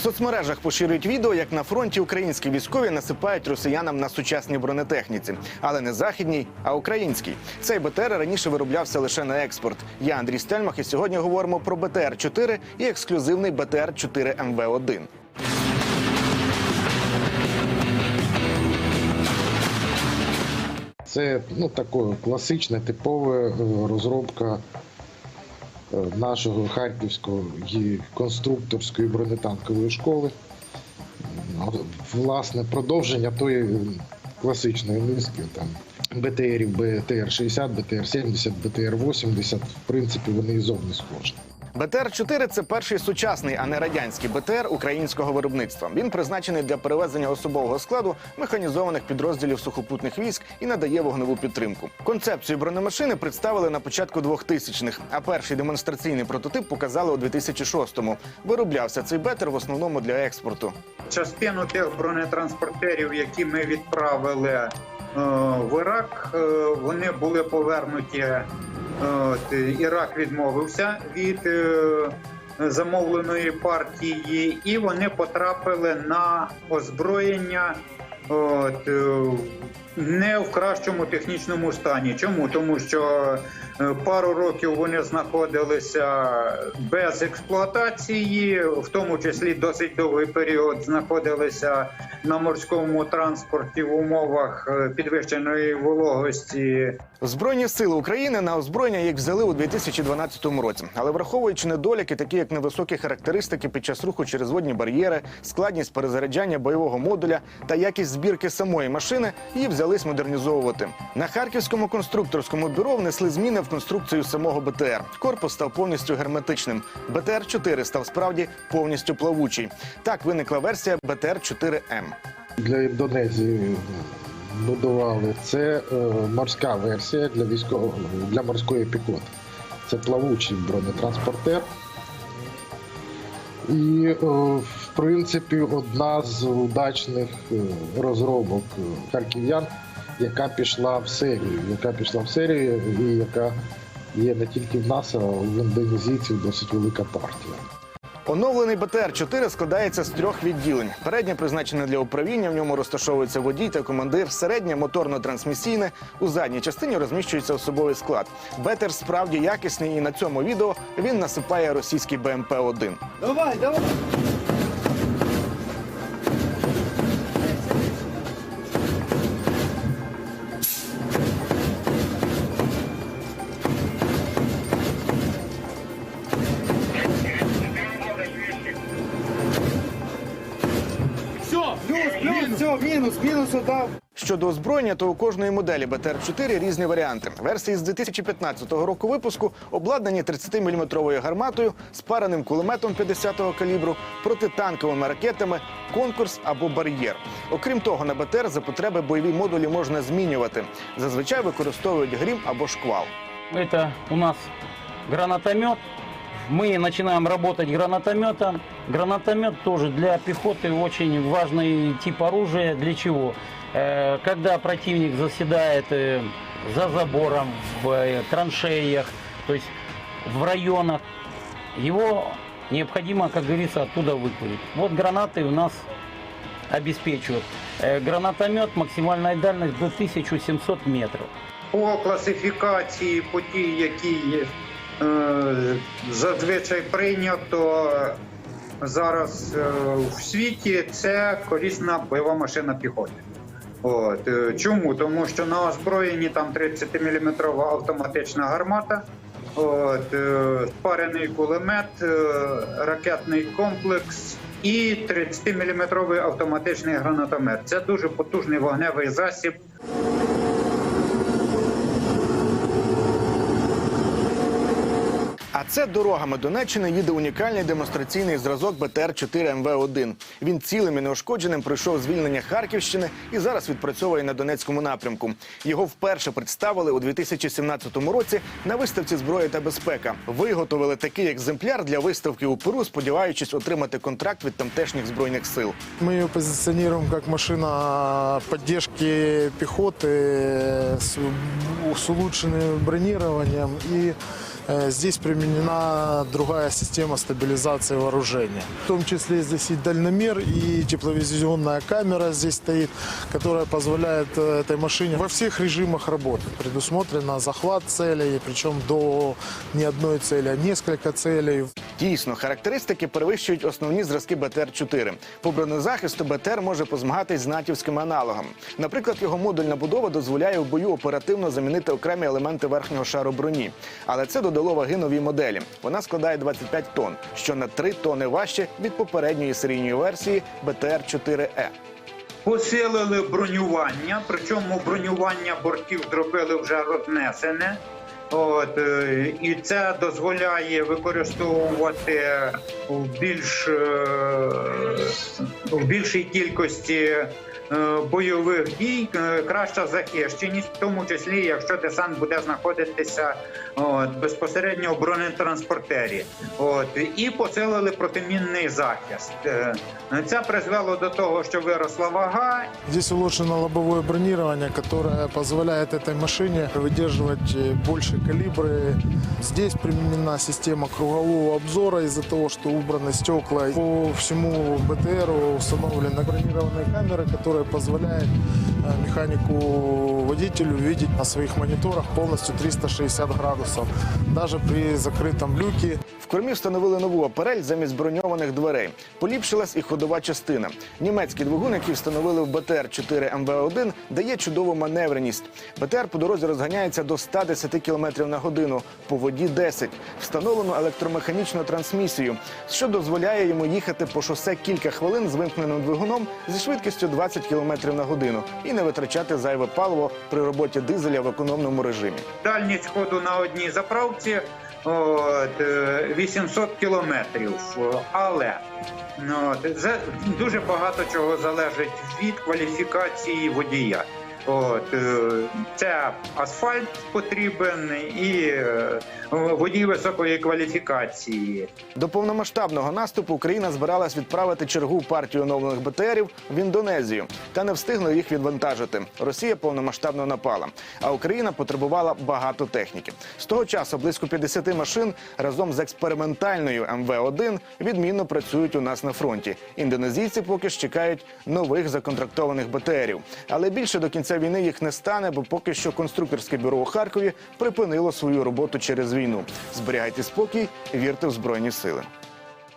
соцмережах поширюють відео, як на фронті українські військові насипають росіянам на сучасній бронетехніці, але не західній, а українській. Цей БТР раніше вироблявся лише на експорт. Я Андрій Стельмах, і сьогодні говоримо про БТР 4 і ексклюзивний БТР 4 МВ 1 Це ну, таке класична, типова е, розробка нашого харківської конструкторської бронетанкової школи. Ну, Власне, продовження тої класичної низки там БТРів, БТР-60, БТР-70, БТР-80. В принципі, вони і зовні схожі. БТР 4 це перший сучасний, а не радянський БТР українського виробництва. Він призначений для перевезення особового складу механізованих підрозділів сухопутних військ і надає вогневу підтримку. Концепцію бронемашини представили на початку 2000-х, а перший демонстраційний прототип показали у 2006-му. Вироблявся цей БТР в основному для експорту. частину тих бронетранспортерів, які ми відправили е, в Ірак, е, вони були повернуті. Е, от, Ірак відмовився від е, замовленої партії, і вони потрапили на озброєння. От, е, не в кращому технічному стані. Чому? Тому що пару років вони знаходилися без експлуатації, в тому числі досить довгий період знаходилися на морському транспорті в умовах е, підвищеної вологості. Збройні сили України на озброєння їх взяли у 2012 році, але враховуючи недоліки, такі як невисокі характеристики під час руху через водні бар'єри, складність перезаряджання бойового модуля та якість збірки самої машини, її взялись модернізовувати. На харківському конструкторському бюро внесли зміни в конструкцію самого БТР. Корпус став повністю герметичним. БТР 4 став справді повністю плавучий. Так виникла версія БТР 4 М. Для Індонезії будували це е, морська версія для військового для морської піхоти. Це плавучий бронетранспортер. І, е, в принципі, одна з удачних е, розробок е, харків'ян, яка пішла в серію, яка пішла в серію і яка є не тільки в нас, а в індонезійців досить велика партія. Оновлений БТР 4 складається з трьох відділень. Переднє призначене для управління. В ньому розташовується водій та командир. Середнє моторно-трансмісійне. У задній частині розміщується особовий склад. БТР справді якісний, і на цьому відео він насипає російський БМП 1 Давай, давай. Все, мінус, мінус отдав. Щодо озброєння, то у кожної моделі БТР 4 різні варіанти. Версії з 2015 року випуску обладнані 30-мм гарматою, спареним кулеметом 50-го калібру, протитанковими ракетами, конкурс або бар'єр. Окрім того, на БТР за потреби бойові модулі можна змінювати. Зазвичай використовують грім або шквал. Это у нас гранатомет. Мы начинаем работать гранатометом. Гранатомет тоже для пехоты очень важный тип оружия. Для чего? Э, Когда противник заседает э, за забором, в э, траншеях, то есть в районах, его необходимо, как говорится, оттуда выкурить. Вот гранаты у нас обеспечивают. Э, Гранатомет максимальная дальность до 1700 метров. По класифікації, по тій, які є, е, Зазвичай прийнято зараз е, в світі, це колісна бойова машина піхоти. От. е, Чому? Тому що на озброєнні там 30-мм автоматична гармата, от, е, спарений кулемет, е, ракетний комплекс і 30-мм автоматичний гранатомет. Це дуже потужний вогневий засіб. А це дорогами Донеччини їде унікальний демонстраційний зразок БТР 4 МВ 1 Він цілим і неушкодженим пройшов звільнення Харківщини і зараз відпрацьовує на Донецькому напрямку. Його вперше представили у 2017 році на виставці зброї та безпека. Виготовили такий екземпляр для виставки у Перу, сподіваючись отримати контракт від тамтешніх збройних сил. Мы ее позиционируем как машина поддержки пехоты с, с улучшенным бронированием и Э, Здесь применена другая система стабилизации вооружения. В том числе здесь и дальномер, и тепловизионная камера здесь стоит, которая позволяет э, этой машине во всех режимах работать. Предусмотрено захват целей, причем до не одной цели, а несколько целей. Дійсно, характеристики перевищують основні зразки БТР-4. По бронезахисту БТР може позмагатись з натівським аналогом. Наприклад, його модульна будова дозволяє в бою оперативно замінити окремі елементи верхнього шару броні. Але це додало ваги новій моделі. Вона складає 25 тонн, що на 3 тонни важче від попередньої серійної версії БТР-4Е. Посилили бронювання, причому бронювання бортів зробили вже рознесене. От, е, і це дозволяє використовувати в більш е, в більшій кількості бойових дій е, краща захищеність, в тому числі, якщо десант буде знаходитися от, безпосередньо в бронетранспортері. От, і посилили протимінний захист. Е, Це призвело до того, що виросла вага, Здесь улучшено лобовое бронирование, которое позволяет этой машине выдерживать э, больше калибры. Здесь применена система кругового обзора из-за того, что убраны стекла. По всему БТРу установлены бронированные камеры, которые позволяют э, механику-водителю видеть на своих мониторах полностью 360 градусов. Даже при закрытом люке В кормі встановили нову апарель замість броньованих дверей. Поліпшилась і ходова частина. Німецький двигун, який встановили в БТР-4 МВ-1, дає чудову маневреність. БТР по дорозі розганяється до 110 км на годину, по воді 10. Встановлено електромеханічну трансмісію, що дозволяє йому їхати по шосе кілька хвилин з вимкненим двигуном зі швидкістю 20 км на годину і не витрачати зайве паливо при роботі дизеля в економному режимі. дальність ходу на одній заправці от, е, 800 кілометрів. Але от, дуже багато чого залежить від кваліфікації водія. От, е, це асфальт потрібен і е, водій високої кваліфікації. До повномасштабного наступу Україна збиралась відправити чергу партію оновлених БТРів в Індонезію, та не встигли їх відвантажити. Росія повномасштабно напала, а Україна потребувала багато техніки. З того часу близько 50 машин разом з експериментальною МВ-1 відмінно працюють у нас на фронті. Індонезійці поки ж чекають нових законтрактованих БТРів. Але більше до кінця війни їх не стане, бо поки що конструкторське бюро у Харкові припинило свою роботу через війну. Зберігайте спокій, вірте в збройні сили.